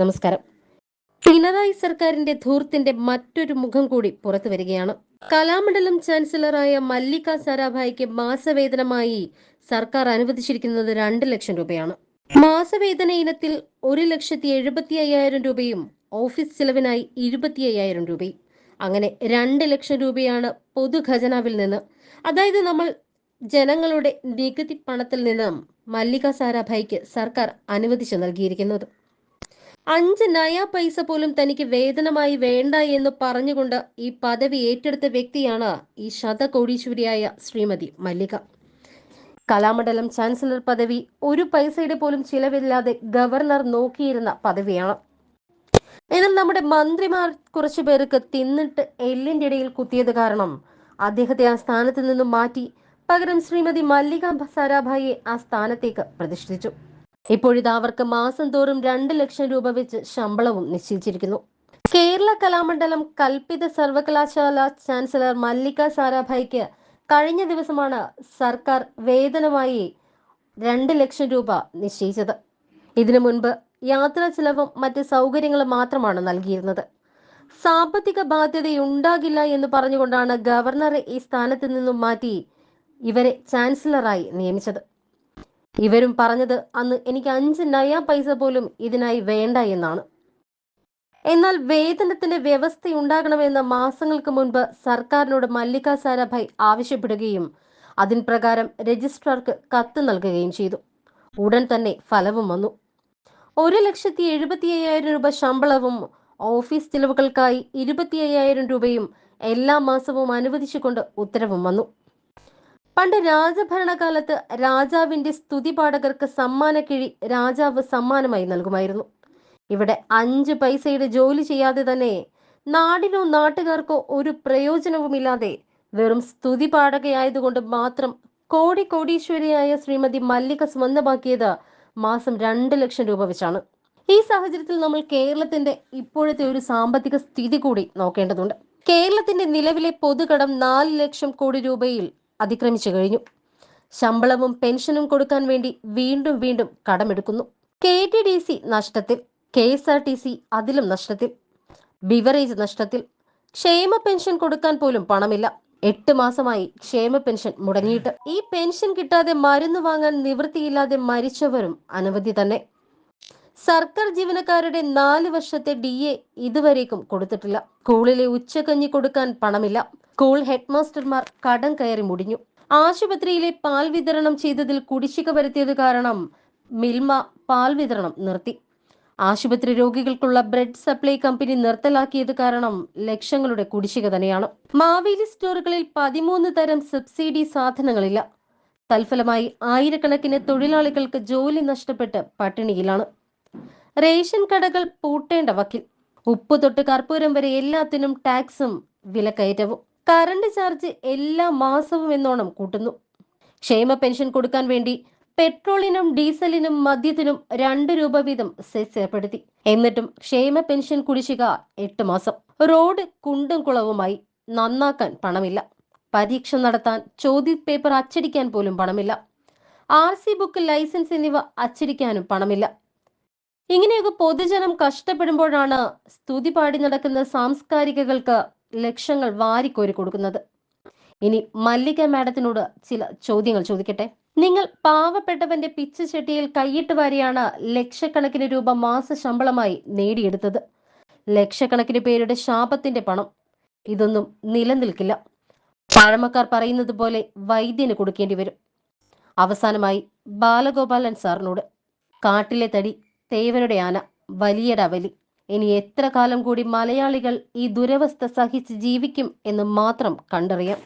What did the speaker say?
നമസ്കാരം. പിണറായി സർക്കാരിന്റെ ധൂർത്തിന്റെ മറ്റൊരു മുഖം കൂടി പുറത്തു വരികയാണ്. കലാമണ്ഡലം ചാൻസലറായ മല്ലിക സാരാഭായിക്ക് മാസവേതനമായി സർക്കാർ അനുവദിച്ചിരിക്കുന്നത് രണ്ട് ലക്ഷം രൂപയാണ്. മാസവേതന ഇനത്തിൽ ഒരു ലക്ഷത്തി എഴുപത്തി അയ്യായിരം രൂപയും ഓഫീസ് ചെലവിനായി ഇരുപത്തി അയ്യായിരം രൂപയും. അങ്ങനെ രണ്ട് ലക്ഷം രൂപയാണ് പൊതുഖജനാവിൽ നിന്ന്. അതായത് നമ്മൾ ജനങ്ങളുടെ നികുതി പണത്തിൽ നിന്നും മല്ലിക സാരാഭായിക്ക് സർക്കാർ അനുവദിച്ചു നൽകിയിരിക്കുന്നത്. അഞ്ച് നയ പൈസ പോലും തനിക്ക് വേതനമായി വേണ്ട എന്ന് പറഞ്ഞുകൊണ്ട് ഈ പദവി ഏറ്റെടുത്ത വ്യക്തിയാണ് ഈ ശതകോടീശ്വരിയായ ശ്രീമതി മല്ലിക. കലാമണ്ഡലം ചാൻസലർ പദവി ഒരു പൈസയുടെ പോലും ചിലവില്ലാതെ ഗവർണർ നോക്കിയിരുന്ന പദവിയാണ്. എന്നാൽ നമ്മുടെ മന്ത്രിമാർ കുറച്ചു പേർക്ക് തിന്നിട്ട് എല്ലിന്റെ ഇടയിൽ കുത്തിയത് കാരണം അദ്ദേഹത്തെ ആ സ്ഥാനത്ത് നിന്നും മാറ്റി പകരം ശ്രീമതി മല്ലിക സാരാഭായിയെ ആ സ്ഥാനത്തേക്ക് പ്രതിഷ്ഠിച്ചു. ഇപ്പോഴിത് അവർക്ക് മാസം തോറും രണ്ട് ലക്ഷം രൂപ വെച്ച് ശമ്പളവും നിശ്ചയിച്ചിരിക്കുന്നു. കേരള കലാമണ്ഡലം കൽപ്പിത സർവകലാശാല ചാൻസലർ മല്ലിക സാരാഭായിക്ക് കഴിഞ്ഞ ദിവസമാണ് സർക്കാർ വേതനമായി രണ്ട് ലക്ഷം രൂപ നിശ്ചയിച്ചത്. ഇതിനു മുൻപ് യാത്രാ ചെലവും മറ്റ് സൗകര്യങ്ങളും മാത്രമാണ് നൽകിയിരുന്നത്. സാമ്പത്തിക ബാധ്യതയുണ്ടാകില്ല എന്ന് പറഞ്ഞുകൊണ്ടാണ് ഗവർണറെ ഈ സ്ഥാനത്ത് നിന്നും മാറ്റി ഇവരെ ചാൻസലറായി നിയമിച്ചത്. ഇവരും പറഞ്ഞത് അന്ന് എനിക്ക് അഞ്ച് നയ പൈസ പോലും ഇതിനായി വേണ്ട എന്നാണ്. എന്നാൽ വേതനത്തിന്റെ വ്യവസ്ഥയുണ്ടാകണമെന്ന് മാസങ്ങൾക്ക് മുൻപ് സർക്കാരിനോട് മല്ലിക സാരാഭായ് ആവശ്യപ്പെടുകയും അതിൻ പ്രകാരം രജിസ്ട്രാർക്ക് കത്ത് നൽകുകയും ചെയ്തു. ഉടൻ തന്നെ ഫലവും വന്നു. ഒരു ലക്ഷത്തി എഴുപത്തി അയ്യായിരം രൂപ ശമ്പളവും ഓഫീസ് ചിലവുകൾക്കായി ഇരുപത്തി അയ്യായിരം രൂപയും എല്ലാ മാസവും അനുവദിച്ചുകൊണ്ട് ഉത്തരവും വന്നു. പണ്ട് രാജഭരണകാലത്ത് രാജാവിന്റെ സ്തുതിപാഠകർക്ക് സമ്മാനക്കിഴി രാജാവ് സമ്മാനമായി നൽകുമായിരുന്നു. ഇവിടെ അഞ്ച് പൈസയുടെ ജോലി ചെയ്യാതെ തന്നെ നാടിനോ നാട്ടുകാർക്കോ ഒരു പ്രയോജനവുമില്ലാതെ വെറും സ്തുതി പാടകയായതുകൊണ്ട് മാത്രം കോടി കോടീശ്വരിയായ ശ്രീമതി മല്ലിക സ്വന്തമാക്കിയത് മാസം രണ്ട് ലക്ഷം രൂപ വെച്ചാണ്. ഈ സാഹചര്യത്തിൽ നമ്മൾ കേരളത്തിന്റെ ഇപ്പോഴത്തെ ഒരു സാമ്പത്തിക സ്ഥിതി കൂടി നോക്കേണ്ടതുണ്ട്. കേരളത്തിന്റെ നിലവിലെ പൊതുകടം നാല് ലക്ഷം കോടി രൂപയിൽ അതിക്രമിച്ചു കഴിഞ്ഞു. ശമ്പളവും പെൻഷനും കൊടുക്കാൻ വേണ്ടി വീണ്ടും വീണ്ടും കടമെടുക്കുന്നു. കെ ടി ഡി സി നഷ്ടത്തിൽ K S R T C അതിലും നഷ്ടത്തിൽ ബിവറേജ് നഷ്ടത്തിൽ. ക്ഷേമ പെൻഷൻ കൊടുക്കാൻ പോലും പണമില്ല. എട്ട് മാസമായി ക്ഷേമ പെൻഷൻ മുടങ്ങിയിട്ട്. ഈ പെൻഷൻ കിട്ടാതെ മരുന്ന് വാങ്ങാൻ നിവൃത്തിയില്ലാതെ മരിച്ചവരും അനവധി തന്നെ. സർക്കാർ ജീവനക്കാരുടെ നാല് വർഷത്തെ ഡി എ ഇതുവരേക്കും കൊടുത്തിട്ടില്ല. സ്കൂളിലെ ഉച്ചകഞ്ഞി കൊടുക്കാൻ പണമില്ല. സ്കൂൾ ഹെഡ്മാസ്റ്റർമാർ കടം കയറി മുടിഞ്ഞു. ആശുപത്രിയിലെ പാൽ വിതരണം ചെയ്തതിൽ കുടിശ്ശിക വരുത്തിയത് കാരണം മിൽമ പാൽ വിതരണം നിർത്തി. ആശുപത്രി രോഗികൾക്കുള്ള ബ്രെഡ് സപ്ലൈ കമ്പനി നിർത്തലാക്കിയത് കാരണം ലക്ഷങ്ങളുടെ കുടിശ്ശിക തന്നെയാണ്. മാവേലി സ്റ്റോറുകളിൽ പതിമൂന്ന് തരം സബ്സിഡി സാധനങ്ങളില്ല. തൽഫലമായി ആയിരക്കണക്കിന് തൊഴിലാളികൾക്ക് ജോലി നഷ്ടപ്പെട്ട് പട്ടിണിയിലാണ്. റേഷൻ കടകൾ പൂട്ടേണ്ട വക്കിൽ. ഉപ്പ് തൊട്ട് കർപ്പൂരം വരെ എല്ലാത്തിനും ടാക്സും വിലക്കയറ്റവും. കറണ്ട് ചാർജ് എല്ലാ മാസവും എന്നോണം കൂട്ടുന്നു. ക്ഷേമ പെൻഷൻ കൊടുക്കാൻ വേണ്ടി പെട്രോളിനും ഡീസലിനും മദ്യത്തിനും രണ്ട് രൂപ വീതം സെസ് ഏർപ്പെടുത്തി. എന്നിട്ടും ക്ഷേമ പെൻഷൻ കുടിശ്ശിക എട്ട് മാസം. റോഡ് കുണ്ടും കുളവുമായി നന്നാക്കാൻ പണമില്ല. പരീക്ഷ നടത്താൻ ചോദ്യ പേപ്പർ അച്ചടിക്കാൻ പോലും പണമില്ല. ആർ സി ബുക്ക് ലൈസൻസ് എന്നിവ അച്ചടിക്കാനും പണമില്ല. ഇങ്ങനെയൊക്കെ പൊതുജനം കഷ്ടപ്പെടുമ്പോഴാണ് സ്തുതി പാടി നടക്കുന്ന സാംസ്കാരികകൾക്ക് ലക്ഷങ്ങൾ വാരിക്കോരി കൊടുക്കുന്നത്. ഇനി മല്ലിക മാഡത്തിനോട് ചില ചോദ്യങ്ങൾ ചോദിക്കട്ടെ. നിങ്ങൾ പാവപ്പെട്ടവന്റെ പിച്ച് ചെട്ടിയിൽ കൈയിട്ട് വാരിയാണ് ലക്ഷക്കണക്കിന് രൂപ മാസ ശമ്പളമായി നേടിയെടുത്തത്. ലക്ഷക്കണക്കിന് പേരുടെ ശാപത്തിന്റെ പണം. ഇതൊന്നും നിലനിൽക്കില്ല. പഴമക്കാർ പറയുന്നത് പോലെ വൈദ്യന് കൊടുക്കേണ്ടി വരും. അവസാനമായി ബാലഗോപാലൻ സാറിനോട്. കാട്ടിലെ തടി തേവരുടെ ആന വലിയട വലി ഇനി എത്ര കാലം കൂടി മലയാളികൾ ഈ ദുരവസ്ഥ സഹിച്ച് ജീവിക്കും എന്ന് മാത്രം കണ്ടറിയാം.